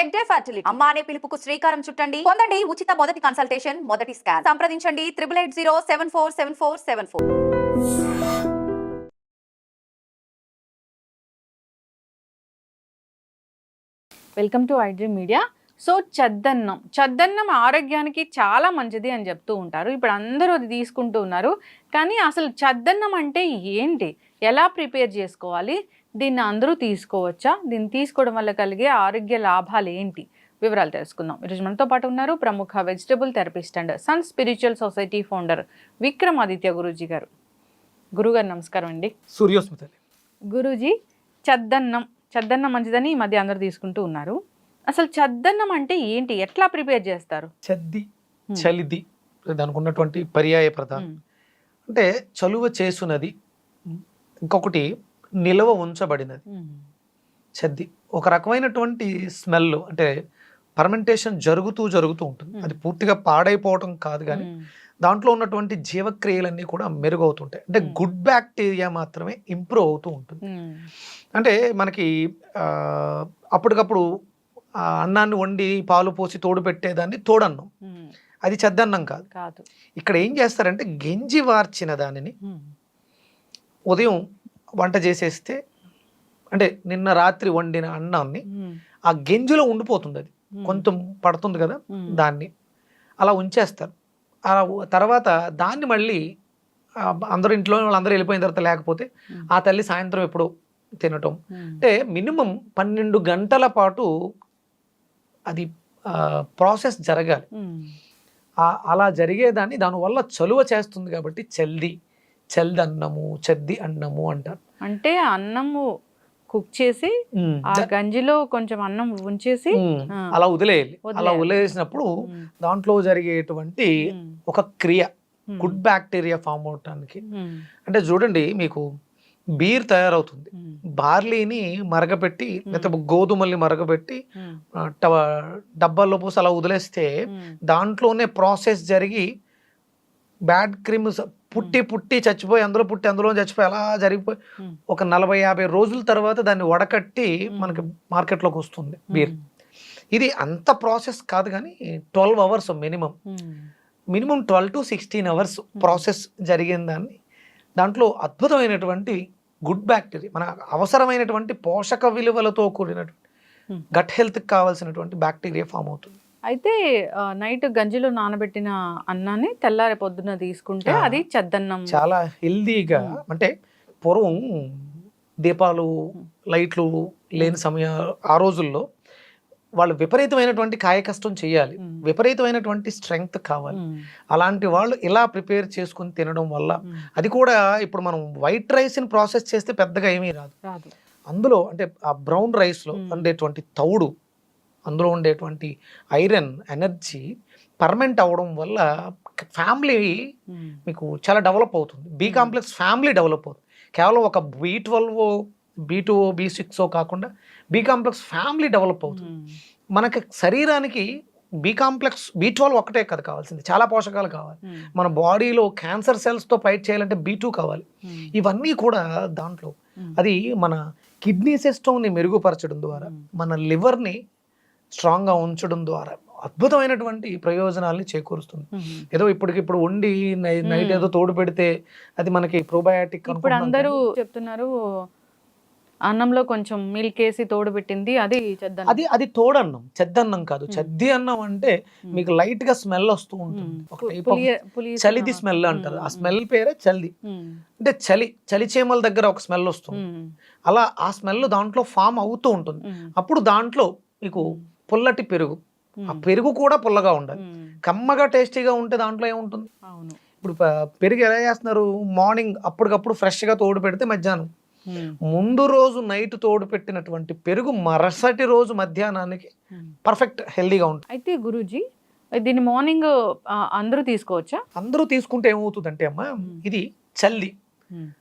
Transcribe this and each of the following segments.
Head day fertility అమ్మ అనే పిలుపుకు శ్రీకారం చుట్టండి. పొందండి ఉచిత మొదటి కన్సల్టేషన్ మొదటి స్కాన్ సంప్రదించండి triple eight zero seven four seven four seven four welcome to iDream Media so చద్దన్నం చద్దన్నం ఆరోగ్యానికి చాలా మంచిది అని చెప్తూ ఉంటారు. ఇప్పుడు అందరూ అది తీసుకుంటూ ఉన్నారు. కానీ అసలు చద్దన్నం అంటే ఏంటి? ఎలా ప్రిపేర్ చేసుకోవాలి? దీన్ని అందరూ తీసుకోవచ్చా? దీన్ని తీసుకోవడం వల్ల కలిగే ఆరోగ్య లాభాలు ఏంటి? వివరాలు తెలుసుకుందాం. ఈరోజు మనతో పాటు ఉన్నారు ప్రముఖ vegetable therapist and sun spiritual society founder Vikramaditya Guruji గారు. గురుగారు నమస్కారం అండి. సూర్యోస్మిత గురూజీ చద్దన్నం. చద్దన్నం మంచిదని ఈ మధ్య అందరూ తీసుకుంటూ ఉన్నారు. అసలు చద్దన్నం అంటే ఏంటి? ఎట్లా ప్రిపేర్ చేస్తారు? చద్ది. చలిది దానికి ఉన్నటువంటి పర్యాయ ప్రధానం. అంటే చలువ చేసునది ఇంకొకటి నిలవ ఉంచబడినది. చద్ది ఒక రకమైనటువంటి స్మెల్ అంటే పర్మెంటేషన్ జరుగుతూ జరుగుతూ ఉంటుంది. అది పూర్తిగా పాడైపోవటం కాదు కానీ. దాంట్లో ఉన్నటువంటి జీవక్రియలన్నీ కూడా మెరుగవుతుంటాయి అంటే. గుడ్ బ్యాక్టీరియా మాత్రమే ఇంప్రూవ్ అవుతూ ఉంటుంది. అంటే మనకి అప్పటికప్పుడు అన్నాన్ని వండి పాలు పోసి తోడు పెట్టేదాన్ని తోడన్నం. అది చెద్దన్నం కాదు కాదు ఇక్కడ ఏం చేస్తారంటే గెంజి వార్చిన దానిని. ఉదయం వంట చేసేస్తే అంటే నిన్న రాత్రి వండిన అన్నాన్ని. ఆ గెంజిలో ఉండిపోతుంది అది. కొంచెం పడుతుంది కదా. దాన్ని అలా ఉంచేస్తారు అలా తర్వాత దాన్ని మళ్ళీ అందరూ ఇంట్లో వాళ్ళందరూ వెళ్ళిపోయిన తర్వాత లేకపోతే. ఆ తల్లి సాయంత్రం ఎప్పుడో తినటం. అంటే మినిమం పన్నెండు గంటల పాటు అది ప్రాసెస్ జరగాలి అలా జరిగేదాన్ని దానివల్ల చలువ చేస్తుంది కాబట్టి చల్ది చల్ది అన్నము చద్ది అన్నము అంటారు అంటే అన్నము కుక్ చేసి ఆ గంజిలో కొంచెం అన్నం ఉంచేసి. అలా వదిలేయాలి అలా. వదిలేసినప్పుడు. దాంట్లో జరిగేటువంటి. ఒక క్రియ. గుడ్ బ్యాక్టీరియా ఫామ్ అవటానికి. అంటే చూడండి మీకు బీర్ తయారవుతుంది. బార్లీని మరగపెట్టి లేకపోతే గోధుమల్ని మరగపెట్టి డబ్బాల్లో పోసి అలా వదిలేస్తే. దాంట్లోనే ప్రాసెస్ జరిగి బ్యాడ్ క్రిమ్స్ పుట్టి పుట్టి చచ్చిపోయి అందులో పుట్టి అందులో చచ్చిపోయి అలా జరిగిపోయి. ఒక నలభై యాభై రోజుల తర్వాత దాన్ని వడకట్టి. మనకి మార్కెట్లోకి వస్తుంది బీర్. ఇది అంత ప్రాసెస్ కాదు కానీ twelve hours minimum. Minimum twelve to sixteen hours process జరిగిన దాన్ని దాంట్లో అద్భుతమైనటువంటి గుడ్ బ్యాక్టీరియా మన అవసరమైనటువంటి పోషక విలువలతో కూడినటువంటి. గట్ హెల్త్కి కావాల్సినటువంటి బ్యాక్టీరియా ఫామ్ అవుతుంది అయితే నైట్ గంజిలో నానబెట్టిన అన్నాన్ని తెల్లారి పొద్దున తీసుకుంటే. అది చద్దన్నం చాలా హెల్దీగా. అంటే పూర్వం దీపాలు. లైట్లు లేని సమయ ఆ రోజుల్లో వాళ్ళు విపరీతమైనటువంటి కాయ కష్టం చేయాలి. విపరీతమైనటువంటి స్ట్రెంగ్త్ కావాలి. అలాంటి వాళ్ళు ఇలా ప్రిపేర్ చేసుకుని తినడం వల్ల. అది కూడా ఇప్పుడు మనం వైట్ రైస్ని ప్రాసెస్ చేస్తే పెద్దగా ఏమీ రాదు అందులో అంటే ఆ బ్రౌన్ రైస్లో. ఉండేటువంటి తౌడు అందులో ఉండేటువంటి ఐరన్ ఎనర్జీ పర్మెంట్ అవ్వడం వల్ల ఫ్యామిలీ. మీకు చాలా డెవలప్ అవుతుంది బి. కాంప్లెక్స్ ఫ్యామిలీ డెవలప్ అవుతుంది కేవలం ఒక B twelve B two B six కాకుండా బి కాంప్లెక్స్ ఫ్యామిలీ డెవలప్ అవుతుంది. మనకి శరీరానికి బి కాంప్లెక్స్ బి ట్వెల్వ్ ఒకటే కదా కావాల్సింది చాలా పోషకాలు కావాలి. మన బాడీలో క్యాన్సర్ సెల్స్తో ఫైట్ చేయాలంటే బీ టూ కావాలి. ఇవన్నీ కూడా దాంట్లో. అది మన కిడ్నీ సిస్టమ్ని మెరుగుపరచడం ద్వారా. మన లివర్ని స్ట్రాంగ్గా ఉంచడం ద్వారా అద్భుతమైనటువంటి ప్రయోజనాల్ని చేకూరుస్తుంది. ఏదో ఇప్పటికిప్పుడు వండి నైట్. ఏదో తోడు పెడితే అది మనకి ప్రోబయాటిక్ ఇప్పుడు అందరూ చెప్తున్నారు అన్నంలో కొంచెం మిల్క్ వేసి తోడు పెట్టింది అది అది అది తోడన్నం చెద్దన్నం కాదు. చెద్ది అన్నం అంటే. మీకు లైట్గా స్మెల్ వస్తూ ఉంటుంది చలిది స్మెల్ అంటారు ఆ. స్మెల్ పేరే చల్ది. అంటే చలి చలి చీమల దగ్గర ఒక స్మెల్ వస్తుంది. అలా ఆ స్మెల్ దాంట్లో ఫామ్ అవుతూ ఉంటుంది. అప్పుడు దాంట్లో మీకు పుల్లటి పెరుగు ఆ. పెరుగు కూడా పుల్లగా ఉండాలి మ్మ్. కమ్మగా టేస్టీగా ఉంటే దాంట్లో ఏముంటుంది ఇప్పుడు పెరుగు ఎలా చేస్తున్నారు మార్నింగ్ అప్పటికప్పుడు ఫ్రెష్గా తోడు పెడితే మధ్యాహ్నం. ముందు రోజు నైట్ తోడు పెట్టినటువంటి పెరుగు మరుసటి రోజు మధ్యాహ్నానికి. పర్ఫెక్ట్ హెల్దీగా ఉంటుంది అయితే గురూజీ దీన్ని మార్నింగ్ అందరూ తీసుకోవచ్చా అందరూ తీసుకుంటే ఏమవుతుందంటే అమ్మ మ్మ్. ఇది చల్లి.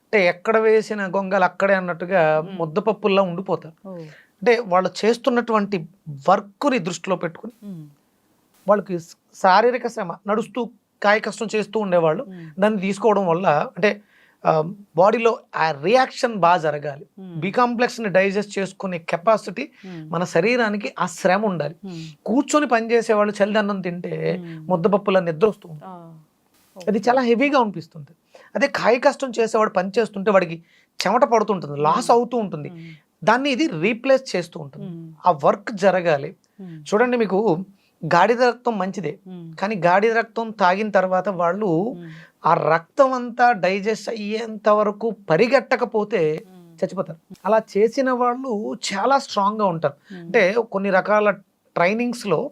అంటే ఎక్కడ వేసిన గొంగలు అక్కడే అన్నట్టుగా. ముద్దపప్పుల్లా ఉండిపోతారు. అంటే వాళ్ళు చేస్తున్నటువంటి వర్క్ని దృష్టిలో పెట్టుకుని. వాళ్ళకి శారీరక శ్రమ నడుస్తూ కాయ కష్టం చేస్తూ ఉండేవాళ్ళు. దాన్ని తీసుకోవడం వల్ల అంటే బాడీలో ఆ రియాక్షన్ బాగా జరగాలి. బి కాంప్లెక్స్ని డైజెస్ట్ చేసుకునే కెపాసిటీ మన శరీరానికి ఆ శ్రమ ఉండాలి. కూర్చొని పనిచేసే వాళ్ళు చలిదన్నం తింటే ముద్దపప్పుల నిద్ర వస్తుంది అది చాలా హెవీగా అనిపిస్తుంది. అదే కాయ కష్టం చేసేవాడు పని చేస్తుంటే వాడికి చెమట పడుతుంటుంది లాస్ అవుతూ ఉంటుంది. దాన్ని ఇది రీప్లేస్ చేస్తూ ఉంటుంది. ఆ వర్క్ జరగాలి. చూడండి మీకు గాడిద రక్తం మంచిదే. కానీ గాడిద రక్తం తాగిన తర్వాత వాళ్ళు ఆ రక్తం అంతా డైజెస్ట్ అయ్యేంత వరకు పరిగెట్టకపోతే చచ్చిపోతారు. అలా చేసిన వాళ్ళు చాలా స్ట్రాంగ్గా ఉంటారు. అంటే కొన్ని రకాల ట్రైనింగ్స్లో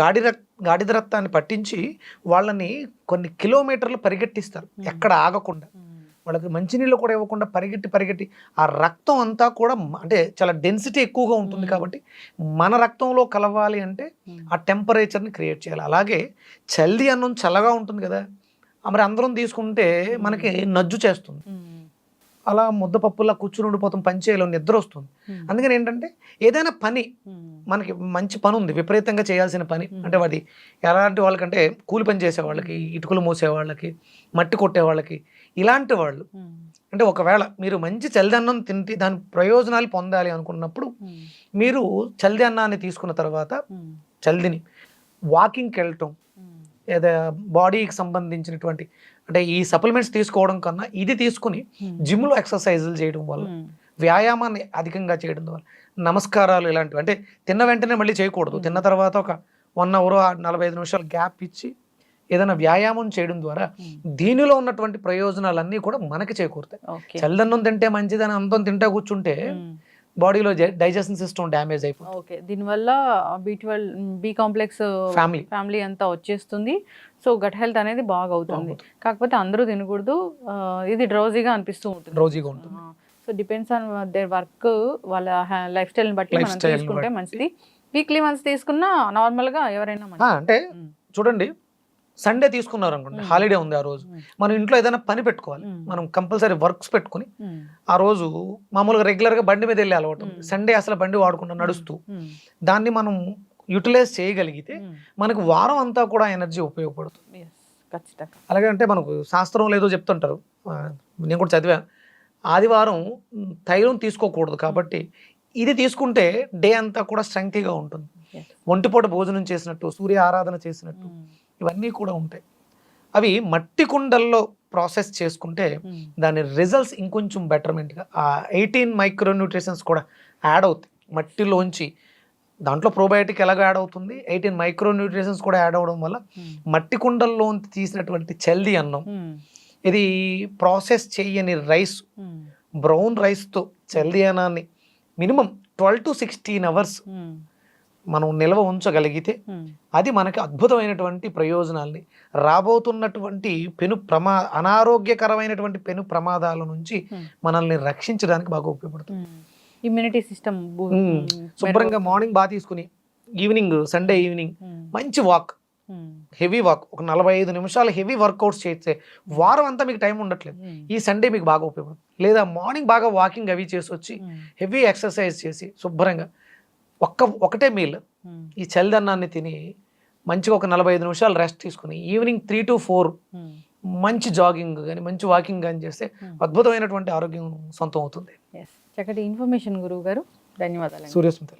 గాడి గాడిద రక్తాన్ని పట్టించి వాళ్ళని కొన్ని కిలోమీటర్లు పరిగెట్టిస్తారు. ఎక్కడ ఆగకుండా. వాళ్ళకి మంచినీళ్ళు కూడా ఇవ్వకుండా పరిగెట్టి పరిగెట్టి ఆ రక్తం అంతా కూడా అంటే చాలా డెన్సిటీ ఎక్కువగా ఉంటుంది. కాబట్టి మన రక్తంలో కలవాలి అంటే ఆ టెంపరేచర్ని క్రియేట్ చేయాలి. అలాగే చల్ది అన్నం చల్లగా ఉంటుంది కదా మరి అందరం తీసుకుంటే మనకి నజ్జు చేస్తుంది. అలా ముద్దపప్పులా కూర్చుని ఉండిపోతాం పని చేయలేం నిద్ర వస్తుంది. అందుకని ఏంటంటే ఏదైనా పని మనకి మంచి పని ఉంది విపరీతంగా చేయాల్సిన పని. అంటే వాడి ఎలాంటి వాళ్ళకంటే కూలి పని చేసే వాళ్ళకి ఇటుకలు మోసే వాళ్ళకి మట్టి కొట్టే వాళ్ళకి ఇలాంటి వాళ్ళు అంటే ఒకవేళ మీరు మంచి చలిదన్నం తింటే దాని ప్రయోజనాలు పొందాలి అనుకున్నప్పుడు మీరు చల్ది అన్నాన్ని తీసుకున్న తర్వాత చల్దిని వాకింగ్కి వెళ్ళటం ఏదో బాడీకి సంబంధించినటువంటి అంటే ఈ సప్లిమెంట్స్ తీసుకోవడం కన్నా ఇది తీసుకుని జిమ్లో ఎక్సర్సైజులు చేయడం వల్ల వ్యాయామాన్ని అధికంగా చేయడం వల్ల నమస్కారాలు ఇలాంటివి అంటే తిన్న వెంటనే మళ్ళీ చేయకూడదు. తిన్న తర్వాత ఒక వన్ అవర్ నలభై ఐదు నిమిషాలు గ్యాప్ ఇచ్చి ఏదైనా వ్యాయామం చేయడం ద్వారా దీనిలో ఉన్నటువంటి ప్రయోజనాలన్నీ కూడా మనకి చేకూరుతాయి. చల్లదన్నం తింటే మంచిదని అంతం తింటా కూర్చుంటే బాడీలో డైజెషన్ సిస్టమ్ డ్యామేజ్ అయిపోతుంది. ఓకే. దీనివల్ల B twelve B complex family. Family అంతా వచ్చేస్తుంది. సో గట్ హెల్త్ అనేది బాగా అవుతుంది. కాకపోతే అందరూ తినకూడదు. ఇది డ్రౌజీగా అనిపిస్తూ ఉంటుంది. రోజీగా ఉంటుంది. So depends on their work వాళ్ళ లైఫ్ స్టైల్ని బట్టి మనం తీసుకుంటే. మంచిది. వీక్లీ వన్స్ తీసుకున్నా నార్మల్గా ఎవరైనా అంటే. చూడండి సండే తీసుకున్నారు అనుకోండి. హాలిడే ఉంది ఆ రోజు. మనం ఇంట్లో ఏదైనా పని పెట్టుకోవాలి. మనం కంపల్సరీ వర్క్స్ పెట్టుకుని. ఆ రోజు మామూలుగా రెగ్యులర్గా బండి మీద వెళ్ళే అలవాటు. సండే అసలు బండి వాడకుండా నడుస్తూ. దాన్ని మనం యూటిలైజ్ చేయగలిగితే. మనకు వారం అంతా కూడా ఎనర్జీ ఉపయోగపడుతుంది అలాగే అంటే మనకు శాస్త్రం ఏదో చెప్తుంటారు నేను కూడా చదివా ఆదివారం తైలం తీసుకోకూడదు కాబట్టి ఇది తీసుకుంటే డే అంతా కూడా స్ట్రెంగ్తీగా ఉంటుంది. ఒంటిపూట భోజనం చేసినట్టు సూర్య ఆరాధన చేసినట్టు. ఇవన్నీ కూడా ఉంటాయి అవి మట్టి కుండల్లో ప్రాసెస్ చేసుకుంటే. దాని రిజల్ట్స్ ఇంకొంచెం బెటర్మెంట్గా ఆ ఎయిటీన్ మైక్రోన్యూట్రిషన్స్ కూడా యాడ్ అవుతాయి మట్టిలోంచి దాంట్లో ప్రోబయోటిక్ ఎలాగ యాడ్ అవుతుంది ఎయిటీన్ మైక్రోన్యూట్రిషన్స్ కూడా యాడ్ అవ్వడం వల్ల. మట్టి కుండల్లో తీసినటువంటి చల్ది అన్నం. ఇది ప్రాసెస్ చేయని రైస్. బ్రౌన్ రైస్తో చల్ది అన్నాన్ని minimum twelve to sixteen hours. మనం నిల్వ ఉంచగలిగితే. అది మనకి అద్భుతమైనటువంటి ప్రయోజనాల్ని. రాబోతున్నటువంటి పెను ప్రమా అనారోగ్యకరమైనటువంటి పెను ప్రమాదాల నుంచి. మనల్ని రక్షించడానికి బాగా ఉపయోగపడుతుంది. Immunity system. శుభ్రంగా మార్నింగ్ బాగా తీసుకుని ఈవినింగ్ సండే ఈవినింగ్ మంచి వాక్. Heavy walk. ఒక నలభై ఐదు నిమిషాలు హెవీ వర్కౌట్స్ చేస్తే వారం అంతా మీకు టైం ఉండట్లేదు. ఈ సండే మీకు బాగా ఉపయోగపడుతుంది. లేదా మార్నింగ్ బాగా వాకింగ్ అవి చేసి వచ్చి హెవీ ఎక్సర్సైజ్ చేసి శుభ్రంగా ఒక్క ఒకటే మీల్. ఈ చలిదన్నాన్ని తిని మంచిగా ఒక నలభై ఐదు నిమిషాలు రెస్ట్ తీసుకుని ఈవినింగ్ త్రీ టు ఫోర్ మంచి జాగింగ్ కానీ మంచి వాకింగ్ కానీ చేస్తే అద్భుతమైనటువంటి ఆరోగ్యం సొంతం అవుతుంది. చక్కటి ఇన్ఫర్మేషన్ గురువు గారు. ధన్యవాదాలు సూర్యస్మిత